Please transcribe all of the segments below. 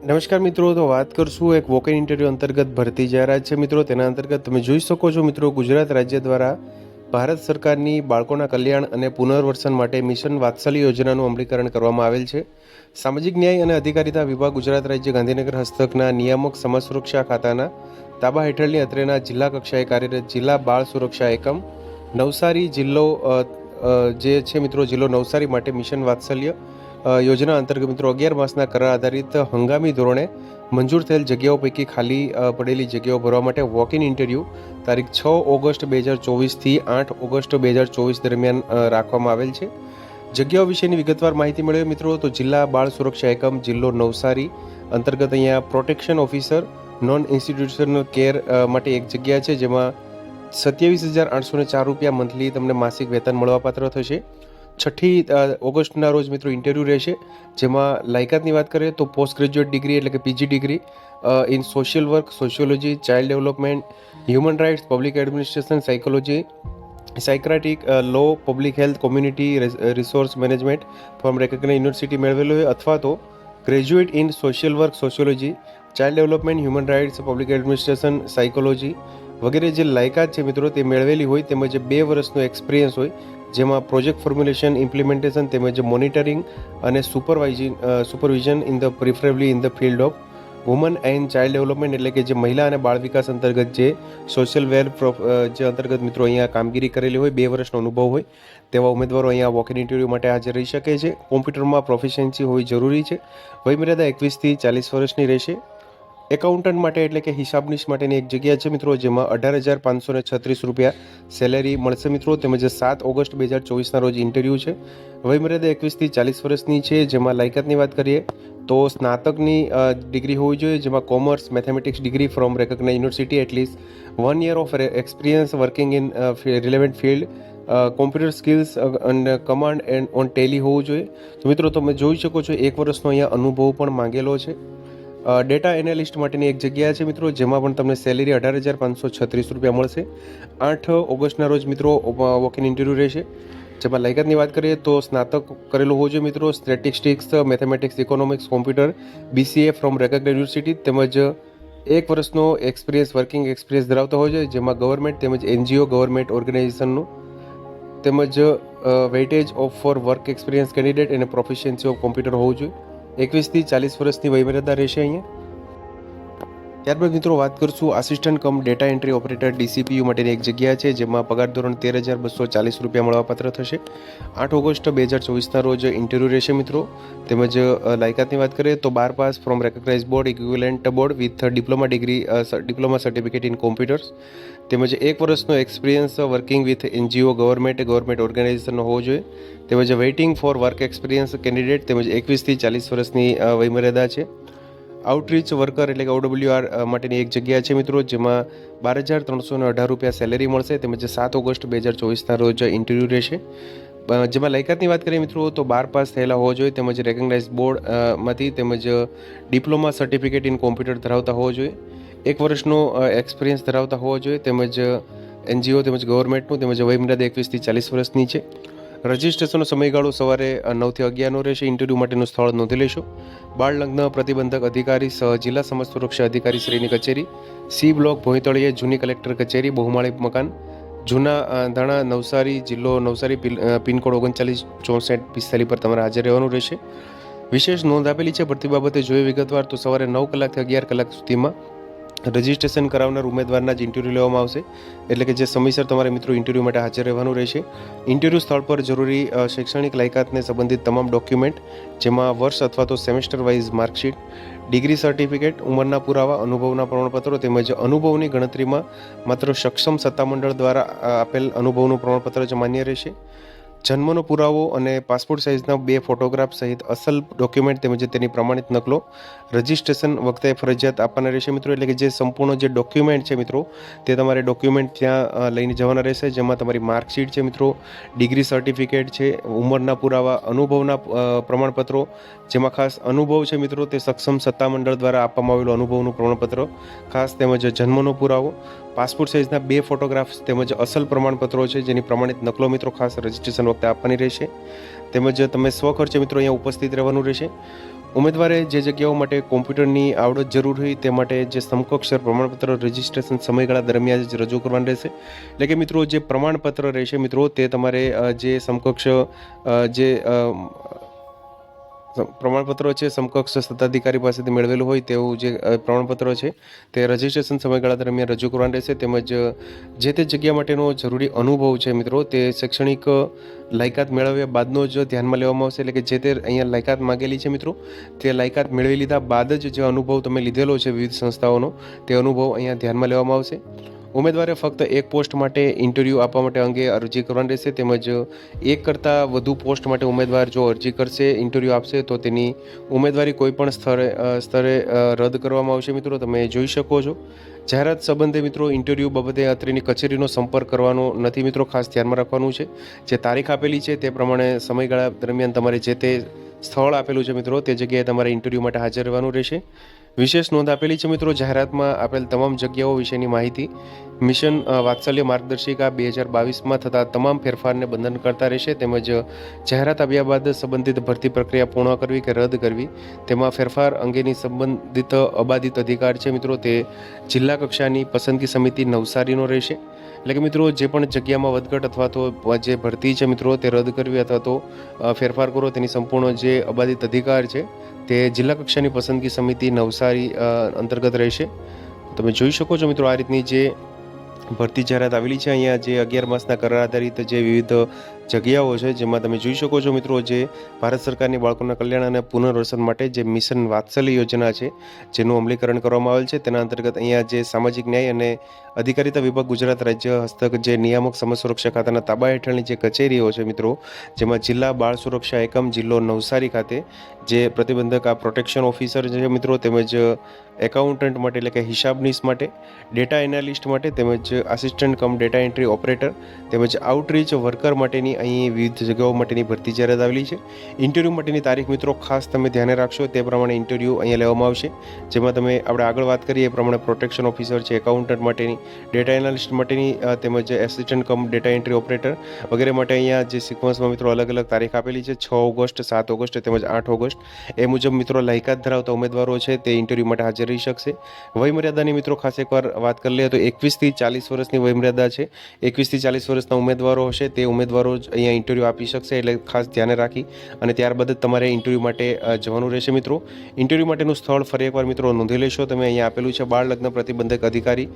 નમસ્કાર મિત્રો, તો વાત કરશું એક વોક ઇન ઇન્ટરવ્યૂ અંતર્ગત ભરતી જાહેરાત છે. મિત્રો, તેના અંતર્ગત તમે જોઈ શકો છો, મિત્રો, ગુજરાત રાજ્ય દ્વારા ભારત સરકારની બાળકોના કલ્યાણ અને પુનર્વસન માટે મિશન વાત્સલ્ય યોજનાનું અમલીકરણ કરવામાં આવેલ છે. સામાજિક ન્યાય અને અધિકારિતા વિભાગ ગુજરાત રાજ્ય ગાંધીનગર હસ્તકના નિયામક સમાજ સુરક્ષા ખાતાના તાબા હેઠળની અત્રેના જિલ્લા કક્ષાએ કાર્યરત જિલ્લા બાળ સુરક્ષા એકમ, નવસારી જિલ્લો જે છે મિત્રો, જિલ્લો નવસારી માટે મિશન વાત્સલ્ય યોજના અંતર્ગત મિત્રો અગિયાર માસના કરાર આધારિત હંગામી ધોરણે મંજૂર થયેલ જગ્યાઓ પૈકી ખાલી પડેલી જગ્યાઓ ભરવા માટે વોક ઇન ઇન્ટરવ્યૂ તારીખ છ ઓગસ્ટ બે હજાર ચોવીસથી આઠ ઓગસ્ટ બે હજાર ચોવીસ દરમિયાન રાખવામાં આવેલ છે. જગ્યાઓ વિશેની વિગતવાર માહિતી મળે મિત્રો તો જિલ્લા બાળ સુરક્ષા એકમ, જિલ્લો નવસારી અંતર્ગત અહીંયા protection officer non institutional care માટે એક જગ્યા છે જેમાં સત્યાવીસ હજાર આઠસો ચાર રૂપિયા મંથલી તમને માસિક વેતન મળવાપાત્ર થશે. છઠ્ઠી ઓગસ્ટના રોજ મિત્રો ઇન્ટરવ્યૂ રહેશે. જેમાં લાયકાતની વાત કરીએ તો પોસ્ટ ગ્રેજ્યુએટ ડિગ્રી એટલે કે PG degree in social work sociology child development human rights public administration psychology psychiatric law public health community resource management from recognise university મેળવેલું હોય અથવા તો graduate in social work sociology child development human rights public administration psychology વગેરે જે લાયકાત છે મિત્રો તે મેળવેલી હોય તેમજ બે વર્ષનો એક્સપિરિયન્સ હોય જેમાં પ્રોજેક્ટ ફોર્મ્યુલેશન ઇમ્પ્લિમેન્ટેશન તેમજ મોનિટરિંગ અને supervising supervision in the preferably in the field of woman and child development એટલે કે જે મહિલા અને બાળ વિકાસ અંતર્ગત જે સોશિયલ વેર જે અંતર્ગત મિત્રો અહીંયા કામગીરી કરેલી હોય, બે વર્ષનો અનુભવ હોય, તેવા ઉમેદવારો અહીંયા વોક ઇન ઇન્ટરવ્યૂ માટે હાજર રહી શકે છે. કોમ્પ્યુટરમાં પ્રોફિશિયન્સી હોવી જરૂરી છે. વયમર્યાદા એકવીસથી ચાલીસ વર્ષની રહેશે. એકાઉન્ટન્ટ માટે એટલે કે હિસાબનીશ માટેની એક જગ્યા છે મિત્રો, જેમાં અઢાર હજાર પાંચસો ને છત્રીસ રૂપિયા સેલેરી મળશે મિત્રો, તેમજ સાત ઓગસ્ટ બે હજાર ચોવીસના રોજ ઇન્ટરવ્યૂ છે. વયમર્યાદા એકવીસથી ચાલીસ વર્ષની છે, જેમાં લાયકાતની વાત કરીએ તો સ્નાતકની ડિગ્રી હોવી જોઈએ, જેમાં commerce mathematics degree from recognise university at least one year of experience working in relevant field computer skills અને કમાન્ડ એન્ડ ઓન ટેલી હોવું જોઈએ. તો મિત્રો, તમે જોઈ શકો છો, એક વર્ષનો અહીંયા અનુભવ પણ માંગેલો છે. ડેટા એનાલિસ્ટ માટેની એક જગ્યા છે મિત્રો, જેમાં પણ તમને સેલેરી અઢાર હજાર પાંચસો છત્રીસ રૂપિયા મળશે. આઠ ઓગસ્ટના રોજ મિત્રો વોક ઇન ઇન્ટરવ્યૂ રહેશે. જેમાં લાયકાતની વાત કરીએ તો સ્નાતક કરેલું હોવું જોઈએ મિત્રો statistics mathematics economics computer BCA from recognise university તેમજ એક વર્ષનો એક્સપિરિયન્સ વર્કિંગ એક્સપિરિયન્સ ધરાવતો હોય છે જેમાં ગવર્મેન્ટ તેમજ એનજીઓ ગવર્મેન્ટ ઓર્ગેનાઇઝેશનનું તેમજ weightage of for work experience candidate અને પ્રોફિશિયન્સી ઓફ કોમ્પ્યુટર હોવું જોઈએ. એકવીસથી ચાલીસ વર્ષની વયમર્યાદા રહેશે અહીંયા? ત્યારબાદ મિત્રો વાત કરશું assistant cum data entry operator DCPU માટેની એક જગ્યા છે, જેમાં પગાર ધોરણ તેર હજાર બસો ચાલીસ રૂપિયા મળવાપાત્ર થશે. આઠ ઓગસ્ટ બે હજાર ચોવીસના રોજ ઇન્ટરવ્યૂ રહેશે મિત્રો. તેમજ લાયકાતની વાત કરીએ તો બાર pass from recognise board equivalent board with diploma degree diploma certificate in computers તેમજ એક વર્ષનો experience working with NGO government government ઓર્ગેનાઇઝેશનનો હોવો જોઈએ. તેમજ waiting for work experience candidate તેમજ એકવીસથી ચાલીસ વર્ષની વયમર્યાદા છે. આઉટરીચ વર્કર એટલે કે ઓડબ્લ્યુઆર માટેની એક જગ્યા છે મિત્રો, જેમાં બાર હજાર ત્રણસો અઢાર રૂપિયા સેલેરી મળશે. તેમજ સાત ઓગસ્ટ બે હજાર ચોવીસના રોજ ઇન્ટરવ્યૂ રહેશે. જેમાં લાયકાતની વાત કરીએ મિત્રો, તો બાર પાસ થયેલા હોવા જોઈએ. તેમજ રેકગ્નાઇઝ બોર્ડમાંથી તેમજ ડિપ્લોમા સર્ટિફિકેટ ઇન કોમ્પ્યુટર ધરાવતા હોવો જોઈએ. એક વર્ષનો એક્સપિરિયન્સ ધરાવતા હોવો જોઈએ. તેમજ એનજીઓ તેમજ ગવર્મેન્ટનું તેમજ વયમર્યાદા એકવીસથી ચાલીસ વર્ષની છે. રજિસ્ટ્રેશનનો સમયગાળો સવારે નવથી અગિયારનો રહેશે. ઇન્ટરવ્યૂ માટેનું સ્થળ નોંધી લેશો. બાળ લગ્ન પ્રતિબંધક અધિકારી સહ જિલ્લા સમાજ સુરક્ષા અધિકારી શ્રીની કચેરી. સી બ્લોક ભોંયતળીએ જૂની કલેક્ટર કચેરી, બહુમાળી મકાન. જૂના ધાણા નવસારી જિલ્લો નવસારી પિનકોડ ઓગણચાલીસ ચોસઠ પિસ્તાલીસ પર તમારે હાજર રહેવાનું રહેશે. વિશેષ નોંધ આપેલી છે. ભરતી બાબતે જોઈએ વિગતવાર તો સવારે નવ કલાકથી અગિયાર કલાક સુધીમાં રજિસ્ટ્રેશન કરાવનાર ઉમેદવારના જ ઇન્ટરવ્યૂ લેવામાં આવશે. એટલે કે જે સમયસર તમારે મિત્રો ઇન્ટરવ્યૂ માટે હાજર રહેવાનું રહેશે. ઇન્ટરવ્યૂ સ્થળ પર જરૂરી શૈક્ષણિક લાયકાતને સંબંધિત તમામ ડોક્યુમેન્ટ જેમાં વર્ષ અથવા તો semester wise marksheet degree certificate ઉંમરના પુરાવા, અનુભવના પ્રમાણપત્રો તેમજ અનુભવની ગણતરીમાં માત્ર સક્ષમ સત્તામંડળ દ્વારા આપેલ અનુભવનું પ્રમાણપત્ર જ માન્ય રહેશે. જન્મનો પુરાવો અને પાસપોર્ટ સાઇઝના બે ફોટોગ્રાફ સહિત અસલ ડોક્યુમેન્ટ તેમજ તેની પ્રમાણિત નકલો રજિસ્ટ્રેશન વખતે ફરજિયાત આપવાના રહેશે મિત્રો. એટલે કે જે સંપૂર્ણ જે ડોક્યુમેન્ટ છે મિત્રો, તે તમારે ડોક્યુમેન્ટ ત્યાં લઈને જવાના રહેશે. જેમાં તમારી માર્કશીટ છે મિત્રો, ડિગ્રી સર્ટિફિકેટ છે, ઉંમરના પુરાવા, અનુભવના પ્રમાણપત્રો, જેમાં ખાસ અનુભવ છે મિત્રો, તે સક્ષમ સત્તામંડળ દ્વારા આપવામાં આવેલું અનુભવનું પ્રમાણપત્ર, ખાસ તેમજ જન્મનો પુરાવો, પાસપોર્ટ સાઇઝના બે ફોટોગ્રાફ્સ તેમજ અસલ પ્રમાણપત્રો છે, જેની પ્રમાણિત નકલો મિત્રો ખાસ રજિસ્ટ્રેશન વખતે આપવાની રહેશે. તેમજ તમે સ્વખર્ચે મિત્રો અહીંયા ઉપસ્થિત રહેવાનું રહેશે. ઉમેદવારે જે જગ્યાઓ માટે કોમ્પ્યુટરની આવડત જરૂર હોય તે માટે જે સમકક્ષ પ્રમાણપત્ર રજિસ્ટ્રેશન સમયગાળા દરમિયાન જ રજૂ કરવાનું રહેશે. એટલે કે મિત્રો જે પ્રમાણપત્ર રહેશે મિત્રો તે તમારે જે સમકક્ષ જે પ્રમાણપત્રો છે, સમકક્ષ સત્તાધિકારી પાસેથી મેળવેલું હોય તેવું જે પ્રમાણપત્રો છે, તે રજિસ્ટ્રેશન સમયગાળા દરમિયાન રજૂ કરવાનું રહેશે. તેમજ, જે તે જગ્યા માટેનો જરૂરી અનુભવ છે મિત્રો, તે શૈક્ષણિક લાયકાત મેળવ્યા બાદનો જ ધ્યાનમાં લેવામાં આવશે. એટલે કે જે તે અહીંયા લાયકાત માગેલી છે મિત્રો, તે લાયકાત મેળવી લીધા બાદ જ જે અનુભવ તમે લીધેલો છે વિવિધ સંસ્થાઓનો, તે અનુભવ અહીંયા ધ્યાનમાં લેવામાં આવશે. ઉમેદવારે ફક્ત એક પોસ્ટ માટે ઇન્ટરવ્યૂ આપવા માટે અંગે અરજી કરવાની રહેશે, તેમજ એક કરતાં વધુ પોસ્ટ માટે ઉમેદવાર જો અરજી કરશે, ઇન્ટરવ્યૂ આપશે, તો તેની ઉમેદવારી કોઈપણ સ્તરે સ્તરે રદ કરવામાં આવશે. મિત્રો, તમે જોઈ શકો છો. જાહેરાત સંબંધે મિત્રો ઇન્ટરવ્યૂ બાબતે અત્રેની કચેરીનો સંપર્ક કરવાનો નથી મિત્રો ખાસ ધ્યાનમાં રાખવાનું છે. જે તારીખ આપેલી છે તે પ્રમાણે સમયગાળા દરમિયાન તમારે જે તે સ્થળ આપેલું છે મિત્રો તે જગ્યાએ તમારે ઇન્ટરવ્યૂ માટે હાજર રહેવાનું રહેશે. વિશેષ નોંધ આપેલી છે મિત્રો, જાહેરાતમાં આપેલ તમામ જગ્યાઓ વિશેની માહિતી. મિશન વાત્સલ્ય માર્ગદર્શિકા બે હજાર બાવીસમાં થતા તમામ ફેરફારને બંધન કરતા રહેશે, તેમજ જાહેરાત આવ્યા બાદ સંબંધિત ભરતી પ્રક્રિયા પૂર્ણ કરવી કે રદ કરવી, તેમાં ફેરફાર અંગેની સંબંધિત અબાધિત અધિકાર છે મિત્રો, તે જિલ્લા કક્ષાની પસંદગી સમિતિ નવસારીનો રહેશે. એટલે કે મિત્રો, જે પણ જગ્યામાં વધઘટ અથવા તો જે ભરતી છે મિત્રો, તે રદ કરવી અથવા તો ફેરફાર કરો, તેની સંપૂર્ણ જે અબાધિત અધિકાર છે તે જિલ્લા કક્ષાની પસંદગી સમિતિ નવસારી અંતર્ગત રહેશે. તમે જોઈ શકો છો મિત્રો, આ રીતની જે ભરતી જાહેરાત આવેલી છે, અહીંયા જે અગિયાર માસના કરાર આધારિત જે વિવિધ જગ્યાઓ છે જેમાં તમે જોઈ શકો છો મિત્રો જે ભારત સરકારની બાળકોના કલ્યાણ અને પુનર્વસન માટે જે મિશન વાત્સલ્ય યોજના છે, જેનું અમલીકરણ કરવામાં આવેલ છે. તેના અંતર્ગત અહીંયા જે સામાજિક ન્યાય અને અધિકારીતા વિભાગ ગુજરાત રાજ્ય હસ્તક જે નિયામક સમાજ સુરક્ષા ખાતાના તાબા હેઠળની જે કચેરીઓ છે મિત્રો, જેમાં જિલ્લા બાળ સુરક્ષા એકમ, જિલ્લો નવસારી ખાતે જે પ્રતિબંધક આ પ્રોટેક્શન ઓફિસર છે મિત્રો, તેમજ એકાઉન્ટન્ટ માટે એટલે કે હિસાબનીસ માટે, ડેટા એનાલિસ્ટ માટે તેમજ assistant cum data entry operator તેમજ આઉટરીચ વર્કર માટેની અહીં વિવિધ જગ્યાઓ માટેની ભરતી જાહેરાત આવેલી છે. ઇન્ટરવ્યૂ માટેની તારીખ મિત્રો ખાસ તમે ધ્યાને રાખશો, તે પ્રમાણે ઇન્ટરવ્યૂ અહીંયા લેવામાં આવશે. જેમાં તમે આપણે આગળ વાત કરીએ, એ પ્રમાણે પ્રોટેક્શન ઓફિસર છે એકાઉન્ટન્ટ માટેની ડેટા એનાલિસ્ટ માટેની તેમજ assistant cum data entry operator વગેરે માટે અહીંયા જે સિક્વન્સમાં મિત્રો અલગ અલગ તારીખ આપેલી છે, છ ઓગસ્ટ, સાત ઓગસ્ટ તેમજ આઠ ઓગસ્ટ. એ મુજબ મિત્રો લાયકાત ધરાવતા ઉમેદવારો છે, તે ઇન્ટરવ્યૂ માટે હાજર રહી શકશે. વયમર્યાદાની મિત્રો ખાસ એકવાર વાત કરી લઈએ તો એકવીસથી ચાલીસ વર્ષની વયમર્યાદા છે. એકવીસથી ચાલીસ વર્ષના ઉમેદવારો હશે, તે ઉમેદવારો જ અહીંયા ઇન્ટરવ્યૂ આપી શકશે એટલે ખાસ ધ્યાને રાખી અને ત્યારબાદ તમારે ઇન્ટરવ્યૂ માટે જવાનું રહેશે મિત્રો. ઇન્ટરવ્યૂ માટેનું સ્થળ ફરી એકવાર મિત્રો નોંધી લેશો. તમે અહીંયા આપેલું છે બાળ લગ્ન પ્રતિબંધક અધિકારી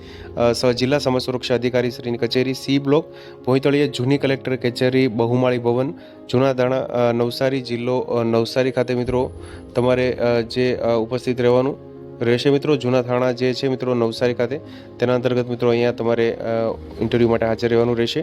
સહ જિલ્લા સમાજ સુરક્ષા અધિકારી શ્રીની કચેરી, સી બ્લોક, ભોયતળીએ જૂની કલેક્ટર કચેરી, બહુમાળી ભવન, જૂના ધાણા નવસારી જિલ્લો નવસારી ખાતે મિત્રો તમારે જે ઉપસ્થિત રહેવાનું રહેશે મિત્રો. જૂના થાણા જે છે મિત્રો નવસારી ખાતે, તેના અંતર્ગત મિત્રો અહીંયા તમારે ઇન્ટરવ્યૂ માટે હાજર રહેવાનું રહેશે.